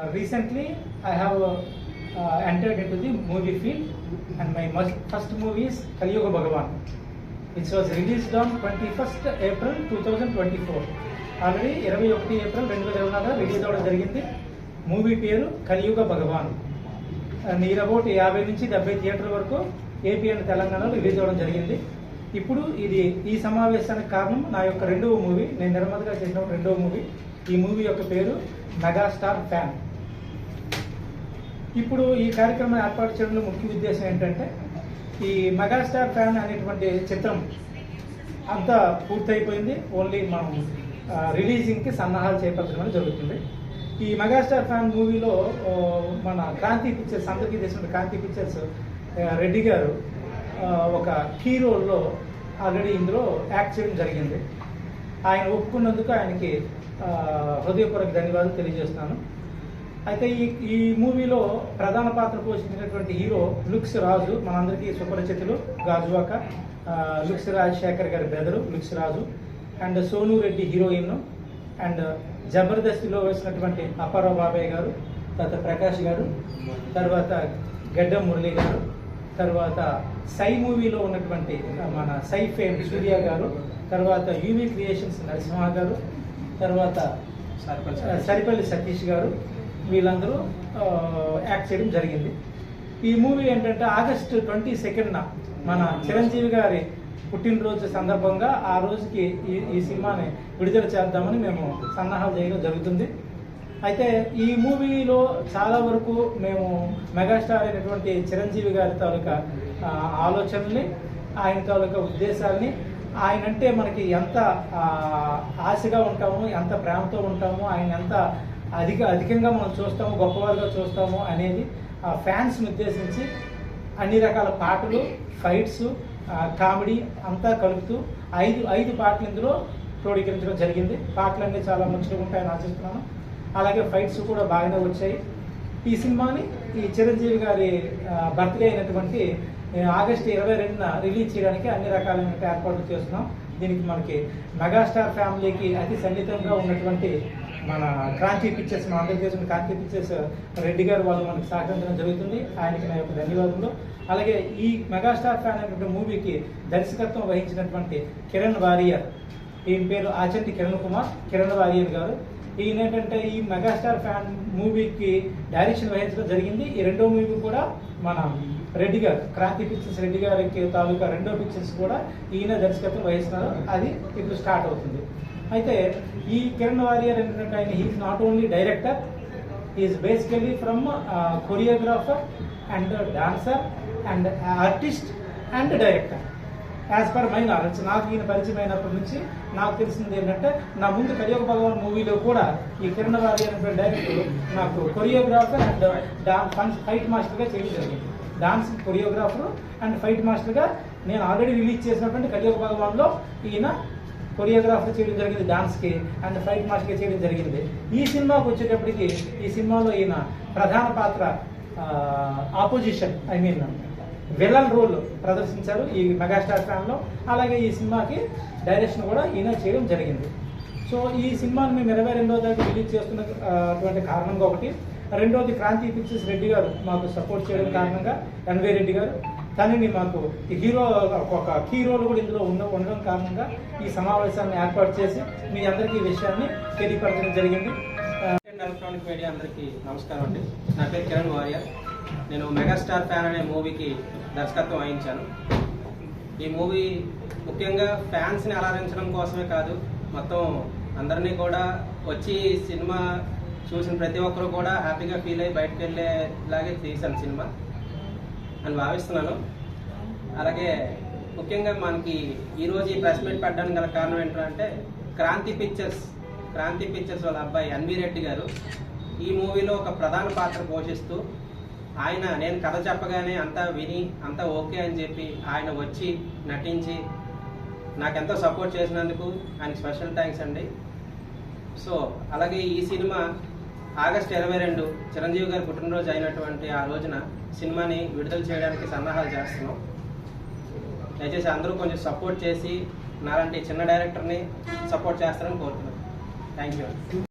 Uh, recently, I have uh, the entered into the movie field, and my కలియుగ first movie is Kaliyuga Bhagavan, which was released on 21st April 2024. Already ఇరవై ఒకటి April రెండు వేల ఇరవై నాలుగు release అవ్వడం జరిగింది మూవీ పేరు కలియుగ భగవాన్ నీర్ అబౌట్ యాభై నుంచి డెబ్బై థియేటర్ వరకు ఏపీ అండ్ తెలంగాణలో రిలీజ్ అవ్వడం జరిగింది. ఇప్పుడు ఇది ఈ సమావేశానికి కారణం నా యొక్క రెండవ మూవీ నేను నిర్మాతగా చేసిన రెండవ మూవీ ఈ మూవీ యొక్క పేరు మెగాస్టార్ ఫ్యాన్ ఇప్పుడు ఈ కార్యక్రమం ఏర్పాటు చేయడంలో ముఖ్య ఉద్దేశం ఏంటంటే ఈ మెగాస్టార్ ఫ్యాన్ అనేటువంటి చిత్రం అంతా పూర్తయిపోయింది. ఓన్లీ మనం రిలీజింగ్కి సన్నాహాలు చేపట్టడం జరుగుతుంది. ఈ మెగాస్టార్ ఫ్యాన్ మూవీలో మన క్రాంతి పిక్చర్స్ అందరికీ తెలిసిన క్రాంతి పిక్చర్స్ రెడ్డి గారు ఒక కీ రోల్లో ఆల్రెడీ ఇందులో యాక్ట్ చేయడం జరిగింది. ఆయన ఒప్పుకున్నందుకు ఆయనకి హృదయపూర్వక ధన్యవాదాలు తెలియజేస్తున్నాను. అయితే ఈ ఈ మూవీలో ప్రధాన పాత్ర పోషించినటువంటి హీరో లుక్స్ రాజు మనందరికీ సుపరిచితులు గాజువాక లుక్స్ రాజశేఖర్ గారి brother looks Raju and Sonu Reddy heroine and జబర్దస్తిలో వేసినటువంటి అప్పారావు బాబాయ్ గారు తర్వాత ప్రకాష్ గారు తర్వాత గడ్డం మురళి గారు తర్వాత సై మూవీలో ఉన్నటువంటి మన సై ఫేమ్ సూర్య గారు తర్వాత యూవీ క్రియేషన్స్ నరసింహ గారు తర్వాత సరిపల్లి సతీష్ గారు వీళ్ళందరూ యాక్ట్ చేయడం జరిగింది. ఈ మూవీ ఏంటంటే ఆగస్టు ట్వంటీ సెకండ్న మన చిరంజీవి గారి పుట్టినరోజు సందర్భంగా ఆ రోజుకి ఈ ఈ సినిమాని విడుదల చేద్దామని మేము సన్నాహాలు చేయడం జరుగుతుంది. అయితే ఈ మూవీలో చాలా వరకు మేము మెగాస్టార్ అయినటువంటి చిరంజీవి గారి తాలూకా ఆలోచనల్ని ఆయన తాలూకా ఉద్దేశాలని ఆయన అంటే మనకి ఎంత ఆశగా ఉంటాము ఎంత ప్రేమతో ఉంటాము ఆయన ఎంత అధిక అధికంగా మనం చూస్తాము గొప్పవారుగా చూస్తాము అనేది ఆ ఫ్యాన్స్ని ఉద్దేశించి అన్ని రకాల పాటలు ఫైట్స్ కామెడీ అంతా కలుపుతూ ఐదు ఐదు పాటలు ఇందులో క్రోడీకరించడం జరిగింది. పాటలన్నీ చాలా మంచిగా ఉంటాయని ఆశిస్తున్నాను. అలాగే ఫైట్స్ కూడా బాగానే వచ్చాయి. ఈ సినిమాని ఈ చిరంజీవి గారి బర్త్డే అయినటువంటి ఆగస్టు ఇరవై రెండున రిలీజ్ చేయడానికి అన్ని రకాలైన ఏర్పాట్లు చేస్తున్నాం. దీనికి మనకి మెగాస్టార్ ఫ్యామిలీకి అతి సన్నిహితంగా ఉన్నటువంటి మన క్రాంతి పిక్చర్స్ మన ఆంధ్రప్రదేశ్ క్రాంతి పిక్చర్స్ రెడ్డి గారు వాళ్ళు మనకు సహకరించడం జరుగుతుంది. ఆయనకి నా యొక్క ధన్యవాదములు. అలాగే ఈ మెగాస్టార్ ఫ్యాన్ అనేటువంటి మూవీకి దర్శకత్వం వహించినటువంటి కిరణ్ వారియర్ ఈయన పేరు ఆచంటి కిరణ్ కుమార్ కిరణ్ వారియర్ గారు. ఈయన ఏంటంటే ఈ మెగాస్టార్ ఫ్యాన్ మూవీకి డైరెక్షన్ వహించడం జరిగింది. ఈ రెండో మూవీ కూడా మన రెడ్డి గారు క్రాంతి పిక్చర్స్ రెడ్డి గారికి తాలూకా రెండో పిక్చర్స్ కూడా ఈయన దర్శకత్వం వహిస్తున్నారు. అది ఇప్పుడు స్టార్ట్ అవుతుంది. అయితే ఈ కిరణ్ వారియర్ ఏంటంటే ఆయన he is not only director is basically from choreographer and dancer and artist and director as per my knowledge నాకు ఈయన పరిచయం అయినప్పటి నుంచి నాకు తెలిసింది ఏంటంటే నా ముందు కలియుగ భగవాన్ మూవీలో కూడా ఈ కిరణ్ వారి అనే డైరెక్టర్ నాకు కొరియోగ్రాఫర్ అండ్ డాన్స్ ఫైట్ మాస్టర్గా చేయడం జరిగింది. డాన్స్ కొరియోగ్రాఫర్ అండ్ ఫైట్ మాస్టర్గా నేను ఆల్రెడీ రిలీజ్ చేసినటువంటి కలియుగ భగవాన్లో ఈయన కొరియోగ్రాఫర్ చేయడం జరిగింది డాన్స్కి అండ్ ఫైట్ మాస్టర్కి చేయడం జరిగింది. ఈ సినిమాకి వచ్చేటప్పటికి ఈ సినిమాలో ఈయన ప్రధాన పాత్ర opposition I mean villain role ప్రదర్శించారు ఈ మెగాస్టార్ ఫ్యాన్లో అలాగే ఈ సినిమాకి డైరెక్షన్ కూడా ఈయన చేయడం జరిగింది. సో ఈ సినిమాని మేము ఇరవై రెండో తారీఖు రిలీజ్ చేస్తున్న అటువంటి కారణంగా ఒకటి. రెండోది క్రాంతి పిక్చర్స్ రెడ్డి గారు మాకు సపోర్ట్ చేయడం కారణంగా ఎన్వే రెడ్డి గారు. కానీ మాకు ఈ హీరో ఒక హీరోలు కూడా ఇందులో ఉండ ఉండడం కారణంగా ఈ సమావేశాన్ని ఏర్పాటు చేసి మీ అందరికీ ఈ విషయాన్ని తెలియపరచడం జరిగింది. అండ్ ఎలక్ట్రానిక్ మీడియా అందరికీ నమస్కారం అండి. నా పేరు కిరణ్ వారియర్. నేను మెగాస్టార్ ఫ్యాన్ అనే మూవీకి దర్శకత్వం వహించాను. ఈ మూవీ ముఖ్యంగా ఫ్యాన్స్ని అలరించడం కోసమే కాదు మొత్తం అందరినీ కూడా వచ్చి సినిమా చూసిన ప్రతి ఒక్కరు కూడా హ్యాపీగా ఫీల్ అయ్యి బయటకు వెళ్ళేలాగే తీశాను సినిమా. అని భావిస్తున్నాను. అలాగే ముఖ్యంగా మనకి ఈరోజు ఈ ప్రెస్ మీట్ పెట్టడానికి గల కారణం ఏంటంటే క్రాంతి పిక్చర్స్ క్రాంతి పిక్చర్స్ వాళ్ళ అబ్బాయి అన్వీ రెడ్డి గారు ఈ మూవీలో ఒక ప్రధాన పాత్ర పోషిస్తూ ఆయన నేను కథ చెప్పగానే అంతా విని అంతా ఓకే అని చెప్పి ఆయన వచ్చి నటించి నాకెంతో సపోర్ట్ చేసినందుకు ఆయనకి స్పెషల్ థ్యాంక్స్ అండి. సో అలాగే ఈ సినిమా ఆగస్ట్ ఇరవై రెండు చిరంజీవి గారి పుట్టినరోజు అయినటువంటి ఆ రోజున సినిమాని విడుదల చేయడానికి సన్నాహాలు చేస్తున్నాం. దయచేసి అందరూ కొంచెం సపోర్ట్ చేసి నాలాంటి చిన్న డైరెక్టర్ని సపోర్ట్ చేస్తారని కోరుతున్నాను థ్యాంక్ యూ.